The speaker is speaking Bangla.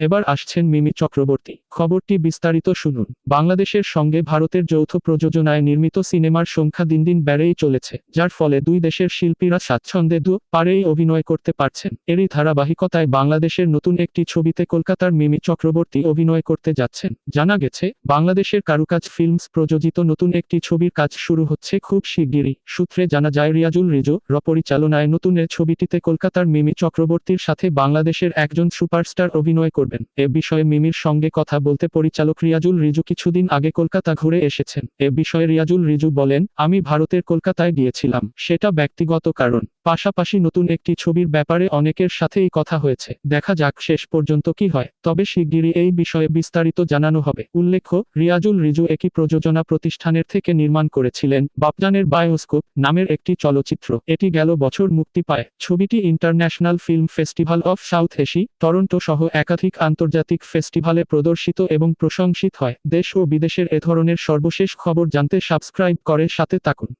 এবার আসছেন মিমি চক্রবর্তী। খবরটি বিস্তারিত শুনুন। বাংলাদেশের সঙ্গে ভারতের যৌথ প্রযোজনায় নির্মিত সিনেমার সংখ্যা দিন দিন বেড়েই চলেছে, যার ফলে দুই দেশের শিল্পীরা স্বাচ্ছন্দ্যে দু পারেই অভিনয় করতে পারছেন। এরই ধারাবাহিকতায় বাংলাদেশের নতুন একটি ছবিতে কলকাতার মিমি চক্রবর্তী অভিনয় করতে যাচ্ছেন। জানা গেছে, বাংলাদেশের কারুকাজ ফিল্মস প্রযোজিত নতুন একটি ছবির কাজ শুরু হচ্ছে খুব শিগগিরই। সূত্রে জানা যায়, রিয়াজুল রিজু র পরিচালনায় নতুন এ ছবিটিতে কলকাতার মিমি চক্রবর্তীর সাথে বাংলাদেশের একজন সুপারস্টার অভিনয় করবেন। এ বিষয়ে মিমির সঙ্গে কথা বলতে পরিচালক রিয়াজুল রিজু কিছুদিন আগে কলকাতা ঘুরে এসেছেন। এ বিষয়ে রিয়াজুল রিজু বলেন, আমি ভারতের কলকাতায় গিয়েছিলাম। সেটা ব্যক্তিগত কারণ। পাশাপাশি নতুন একটি ছবির ব্যাপারে অনেকের সাথেই কথা হয়েছে। দেখা যাক শেষ পর্যন্ত কি হয়। তবে শিগগিরই এই বিষয়ে বিস্তারিত জানানো হবে। উল্লেখ্য, রিয়াজুল রিজু একই প্রযোজনা প্রতিষ্ঠানের থেকে নির্মাণ করেছিলেন বাপজানের বায়োস্কোপ নামের একটি চলচ্চিত্র। এটি গেল বছর মুক্তি পায়। ছবিটি international film festival of south Asia Toronto সহ একাধিক আন্তর্জাতিক ফেস্টিভ্যালে প্রদর্শিত এবং প্রশংসিত হয়। দেশ ও বিদেশের এ ধরনের সর্বশেষ খবর জানতে সাবস্ক্রাইব করে সাথে থাকুন।